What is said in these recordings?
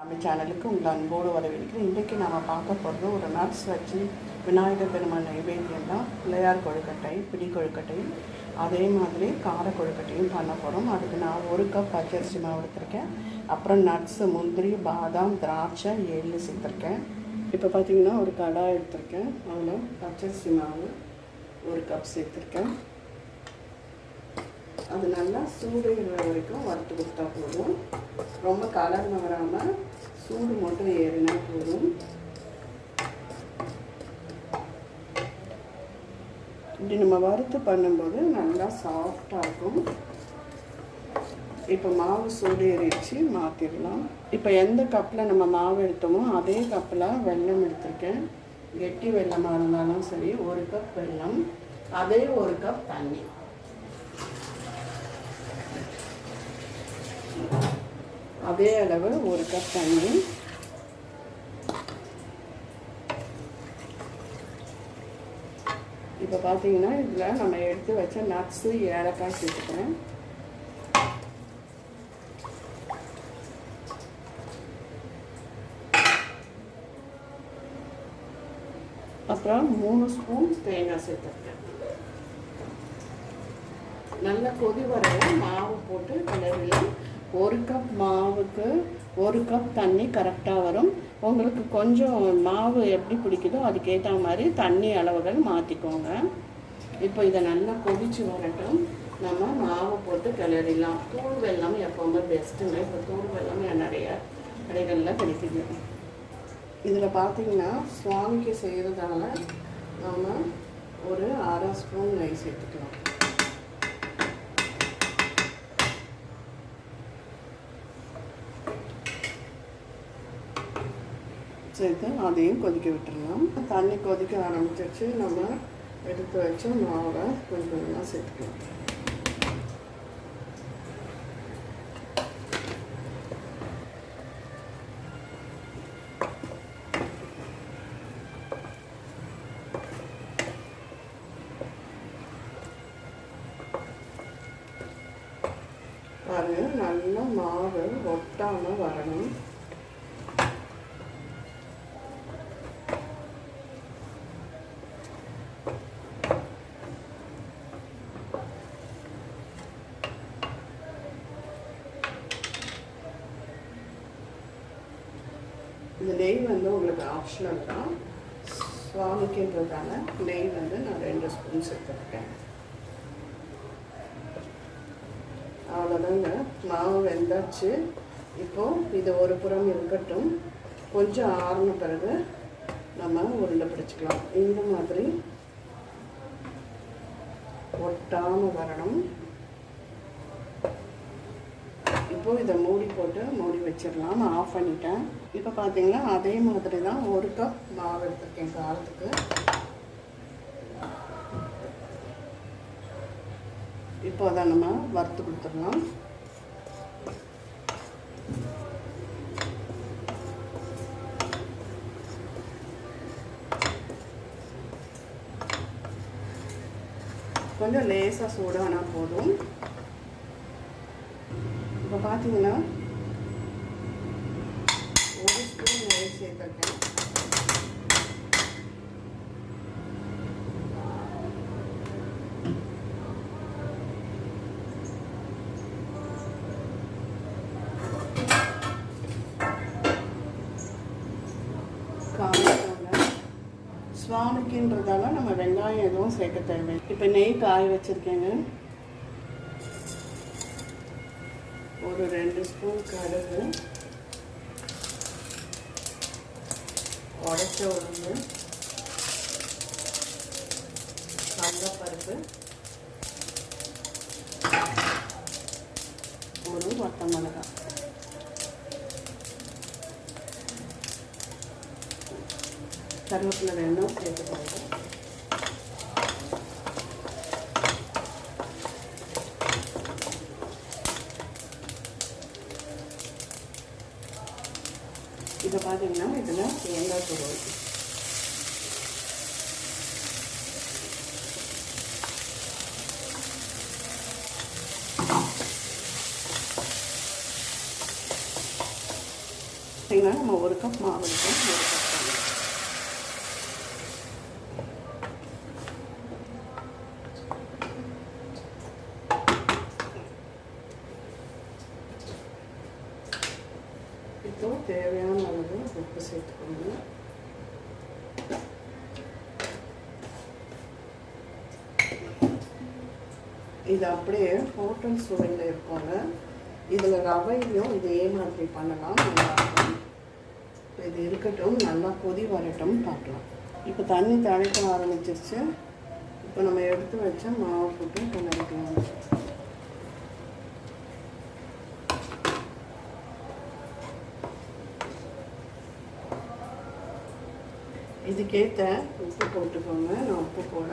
நம்ம சேனலுக்கு உங்களை அன்போடு வரவேற்கிறேன். இன்றைக்கி நாம் பார்க்க போகிறது ஒரு நட்ஸ் வச்சு விநாயகர் பெருமாள் நைவேத்தியம் தான். பிள்ளையார் கொழுக்கட்டை பிடி கொழுக்கட்டை அதே மாதிரி கார கொழுக்கட்டையும் பண்ண போகிறோம் அதுக்கு நான் ஒரு கப் பச்சரிசி மாவு எடுத்திருக்கேன். அப்புறம் நட்ஸு முந்திரி பாதாம் திராட்சை எள்ளு சேர்த்துருக்கேன். இப்போ பார்த்தீங்கன்னா ஒரு கடாய் எடுத்திருக்கேன். அதில் பச்சரிசி மாவு ஒரு கப் சேர்த்துருக்கேன். அது நல்லா சூடுகிற வரைக்கும் வறுத்து கொடுத்தா போதும். ரொம்ப கலர் வராமல் சூடு மட்டும் ஏறினா போதும். இப்படி நம்ம வறுத்து பண்ணும்போது நல்லா சாஃப்டாக இருக்கும். இப்போ மாவு சூடு ஏறிடுச்சு மாற்றிடலாம் இப்போ எந்த கப்பில் நம்ம மாவு எடுத்தோமோ அதே கப்பில் வெல்லம் எடுத்திருக்கேன். கெட்டி வெல்லமாக இருந்தாலும் சரி ஒரு கப் வெல்லம் அதே ஒரு கப் தண்ணி. அதே அளவு ஒரு கப் தண்ணி. இப்போ பார்த்தீங்கன்னா இதில் நம்ம எடுத்து வச்ச நட்ஸு ஏலக்காய் சேர்த்துக்கிறேன். அப்புறம் மூணு ஸ்பூன் தேங்காய் சேர்த்துருக்கேன் நல்ல கொதி வரவும் மாவு போட்டு கிளறிலாம் ஒரு கப் மாவுக்கு ஒரு கப் தண்ணி கரெக்டாக வரும். உங்களுக்கு கொஞ்சம் மாவு எப்படி பிடிக்குதோ அதுக்கேற்ற மாதிரி தண்ணி அளவுகள் மாற்றிக்கோங்க இப்போ இதை நல்லா கொதிச்சு வரட்டும். நம்ம மாவு போட்டு கிளறிடலாம். தூள் வெள்ளம் எப்போவுமே பெஸ்ட்டுங்க இப்போ தூள் வெள்ளம் நிறைய கடைகளில் கிடைக்குது. இதில் பார்த்தீங்கன்னா சுவாமிக்கு செய்கிறதால நம்ம ஒரு அரை ஸ்பூன் நெய் சேர்த்துக்கலாம். சேர்த்து அதையும் கொதிக்க விட்டுருலாம் தண்ணி கொதிக்க ஆரம்பிச்சிருச்சு. நம்ம எடுத்து வச்ச மாவை கொஞ்சம் கொஞ்சமாக சேர்த்துக்கலாம். பாருங்க நல்லா மாவு ஒட்டாமல் வரணும். நெய் வந்து உங்களுக்கு ஆப்ஷனல் தான். சுவாமிக்குன்றதால நெய் வந்து நான் ரெண்டு ஸ்பூன் சேர்த்துருக்கேன் அவ்வளோதாங்க மாவு வெந்தாச்சு. இப்போது இது ஒரு புறம் இருக்கட்டும். கொஞ்சம் ஆறின பிறகு நம்ம உருண்டை பிடிச்சிக்கலாம். இந்த மாதிரி ஒட்டாமல் வரணும். இப்போ இதை மூடி போட்டு மூடி வச்சிடலாம். நான் ஆஃப் பண்ணிட்டேன். இப்போ பார்த்தீங்கன்னா அதே மாதிரி தான் ஒரு கப் மாவு எடுத்திருக்கேன் காலத்துக்கு இப்போ அதை நம்ம வறுத்து கொடுத்துடலாம். கொஞ்சம் லேசாக சூடானால் போதும். பார்த்தீங்கன்னா ஒரு ஸ்பூன் நெய் சேர்த்துருக்கேன். சுவாமிக்குன்றதால நம்ம வெங்காயம் எதுவும் சேர்க்க தேவை இப்போ நெய் காய வச்சுருக்கேங்க. ஒரு ரெண்டு ஸ்பூன் கடுகு. உடச்ச உளுந்து. கடலப்பருப்பு ஒரு வத்த மிளகா கருவேப்பிலை வேணும் சேர்த்துக்கோங்க இப்போ பார்த்தீங்கன்னா இதில் தேங்காய் துருவல் பார்த்தீங்கன்னா நம்ம ஒரு கப் மாவு இருக்கும் ஒரு கப் தண்ணி இப்போ தேவையான அளவு உப்பு சேர்த்துக்கோங்க இது அப்படியே ஹோட்டல் சுவையில் இருக்கோங்க. இதில் ரவையும் இதே மாதிரி பண்ணலாம். நல்லாயிருக்கும் இது இருக்கட்டும் நல்லா கொதி வரட்டும் பார்க்கலாம். இப்போ தண்ணி தழைக்க ஆரம்பிச்சிருச்சு. இப்போ நம்ம எடுத்து வச்ச மாவு போட்டு கிளறிக்கலாம். இதுக்கேற்ற உப்பு போட்டுக்கோங்க. நான் உப்பு போட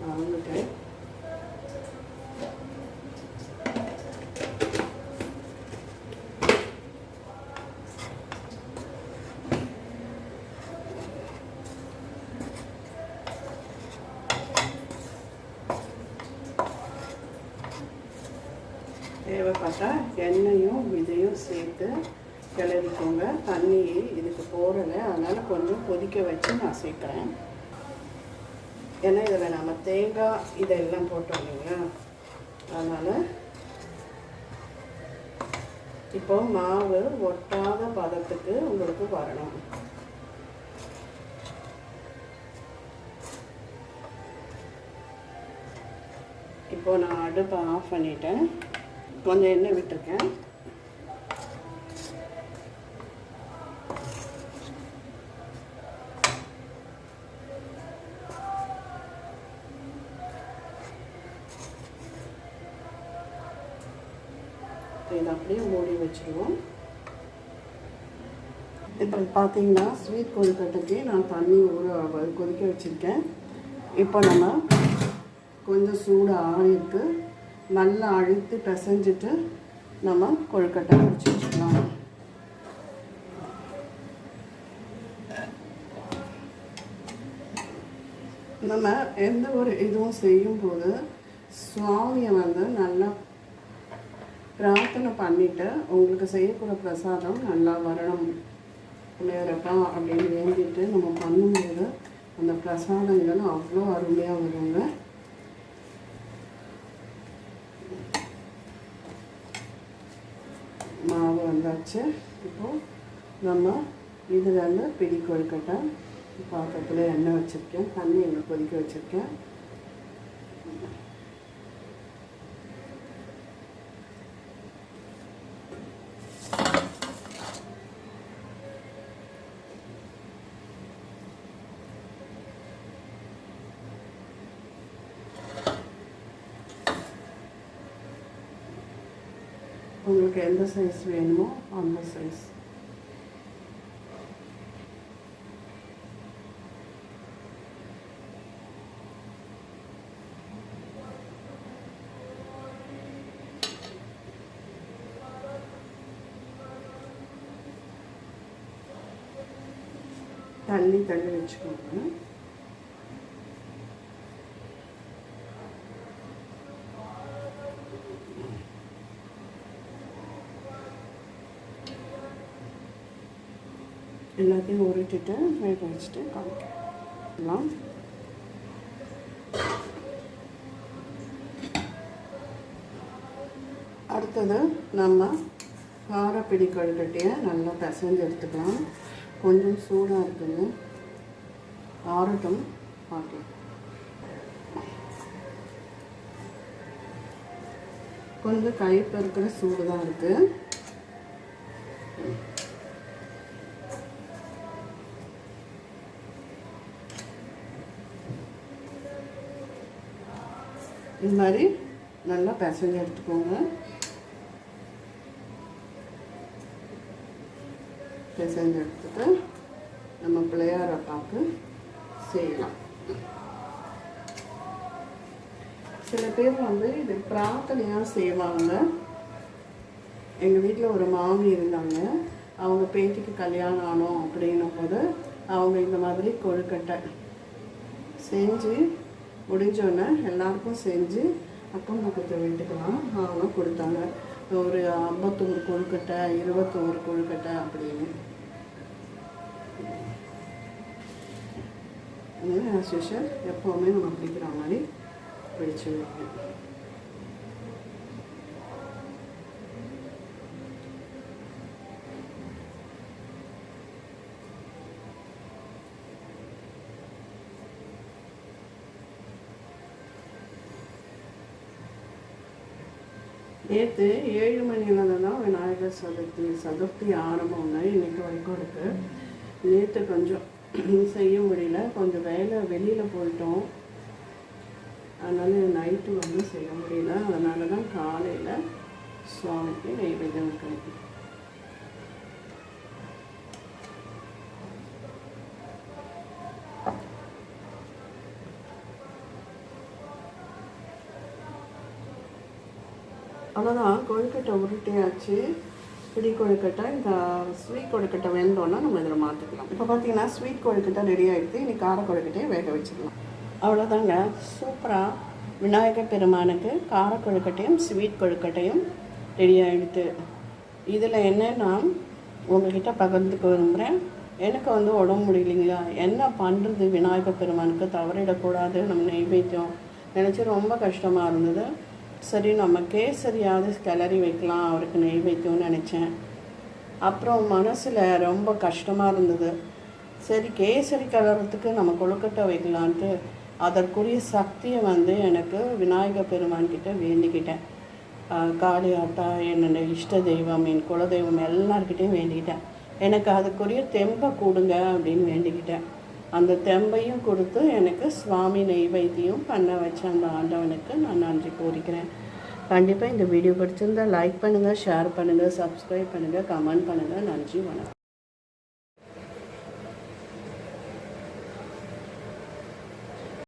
மறந்துட்டேன். பார்த்தா எண்ணெயும் இதையும் சேர்த்து கிளறிக்கோங்க. தண்ணி இதுக்கு போடலை. அதனால் கொஞ்சம் கொதிக்க வச்சு நான் சேர்க்குறேன். ஏன்னா இதில் நம்ம தேங்காய் இதெல்லாம் போட்டோம் இல்லைங்களா? அதனால் இப்போ மாவு ஒட்டாத பதத்துக்கு உங்களுக்கு வரணும். இப்போ நான் அடுப்பை ஆஃப் பண்ணிட்டேன். கொஞ்சம் எண்ணெய் விட்டுருக்கேன். இதை அப்படியே மூடி வச்சுருவோம். இப்போ பார்த்தீங்கன்னா ஸ்வீட் கொழுக்கட்டைக்கு நான் தண்ணி ஊற கொதிக்க வச்சுருக்கேன். இப்போ நம்ம கொஞ்சம் சூடு ஆறிருக்கு நல்லா அழுத்து பிசைஞ்சிட்டு நம்ம கொழுக்கட்டை முடிச்சு வச்சுக்கலாம். நம்ம எந்த ஒரு இதுவும் செய்யும்போது சுவாமியை வந்து நல்லா பிரார்த்தனை பண்ணிட்டு உங்களுக்கு செய்யக்கூடிய பிரசாதம் நல்லா வரணும். பிள்ளையரப்பா அப்படின்னு வேண்டிட்டு நம்ம பண்ணும்போது அந்த பிரசாதங்கள் அவ்வளோ அருமையாக வருங்க மாவு வந்தாச்சு. இப்போது நம்ம இதில் பிடி கொழுக்கட்டை பாத்திரத்தில் எண்ணெய் வச்சுருக்கேன். தண்ணி எண்ணெய் கொதிக்க வச்சுருக்கேன். உங்களுக்கு எந்த சைஸ் வேணுமோ அந்த சைஸ் தண்ணி தள்ளி வச்சுக்கோங்க எல்லாத்தையும் உருட்டிட்டு வேக வச்சுட்டு காமிக்கலாம் அடுத்தது நம்ம காரப்பிடி கழுகட்டியை நல்லா பிசைஞ்சு எடுத்துக்கலாம். கொஞ்சம் சூடாக இருக்குங்க ஆறட்டும் பார்க்கலாம் கொஞ்சம் கைப்பு இருக்கிற சூடு தான் இருக்குது இது மாதிரி நல்லா பிசைஞ்சு எடுத்துக்கோங்க. பிசைஞ்சு எடுத்துட்டு நம்ம பிள்ளையார அப்பாவுக்கு செய்யலாம். சில பேர் வந்து இது பிரார்த்தனையாக செய்வாங்க. எங்கள் வீட்டில் ஒரு மாமி இருந்தாங்க. அவங்க பேத்திக்கு கல்யாணம் ஆனோம் அப்படின்னும் போது அவங்க இந்த மாதிரி கொழுக்கட்டை செஞ்சு முடிஞ்சோடனே எல்லாருக்கும் செஞ்சு அக்கம் பக்கத்து வீட்டுக்கெல்லாம் அவங்க கொடுத்தாங்க. ஒரு ஐம்பத்தோரு கொழுக்கட்டை இருபத்தோரு கொழுக்கட்டை அப்படின்னு. ஆஸ் யூஷுவல் எப்போவுமே நம்ம பிடிக்கிற மாதிரி பிடிச்சு வைப்பேன் நேற்று ஏழு மணியில தான் விநாயகர் சதுர்த்தி சதுர்த்தி ஆரம்பம்னா இன்றைக்கி வரைக்கும் இருக்குது நேற்று கொஞ்சம் செய்ய முடியல. கொஞ்சம் வேலை வெளியில் போயிட்டோம். அதனால் நைட்டு வந்து செய்ய முடியல. அதனால தான் காலையில் சுவாமிக்கு நெய்வேத்தியம் கிடைக்கும் அவ்வளோதான் கொழுக்கட்டை உருட்டியாச்சு. பிடி கொழுக்கட்டை இந்த ஸ்வீட் கொழுக்கட்டை வேணும்னா நம்ம இதில் மாற்றிக்கலாம் இப்போ பார்த்தீங்கன்னா ஸ்வீட் கொழுக்கட்டை ரெடி ஆகிடுது இனி கார கொழுக்கட்டையை வேக வச்சுக்கலாம். அவ்வளோதாங்க சூப்பராக விநாயகர் பெருமானுக்கு கார கொழுக்கட்டையும் ஸ்வீட் கொழுக்கட்டையும் ரெடி ஆகிடுது இதில் என்னென்னா உங்ககிட்ட பகிர்ந்துக்க விரும்புகிறேன் எனக்கு வந்து உடம்பு முடியலைங்களா? என்ன பண்ணுறது விநாயகர் பெருமானுக்கு தவறிடக்கூடாது நம்ம நெய்வேத்தியம் நினச்சி ரொம்ப கஷ்டமாக இருந்தது. சரி நம்ம கேசரியாவது கிளறி வைக்கலாம். அவருக்கு நெய் வைக்கும்னு நினச்சேன். அப்புறம் மனசில் ரொம்ப கஷ்டமாக இருந்தது. சரி கேசரி கலர்றதுக்கு நம்ம கொழுக்கட்டை வைக்கலான்ட்டு அதற்குரிய சக்தியை வந்து எனக்கு விநாயகர் பெருமான்கிட்ட வேண்டிக்கிட்டேன். காளி ஆட்டா என்னோட இஷ்ட தெய்வம் என் குலதெய்வம் எல்லார்கிட்டையும் வேண்டிக்கிட்டேன். எனக்கு அதுக்குரிய தெம்பை கொடுங்க அப்படின்னு வேண்டிக்கிட்டேன். அந்த தெம்பையும் கொடுத்து எனக்கு சுவாமி நெய்வேத்தியம் பண்ண வச்ச அந்த ஆண்டவனுக்கு நான் நன்றி கூறிக்கிறேன் கண்டிப்பாக இந்த வீடியோ பிடிச்சிருந்தா லைக் பண்ணுங்கள் ஷேர் பண்ணுங்கள் சப்ஸ்கிரைப் பண்ணுங்கள் கமெண்ட் பண்ணுங்கள் நன்றி வணக்கம்.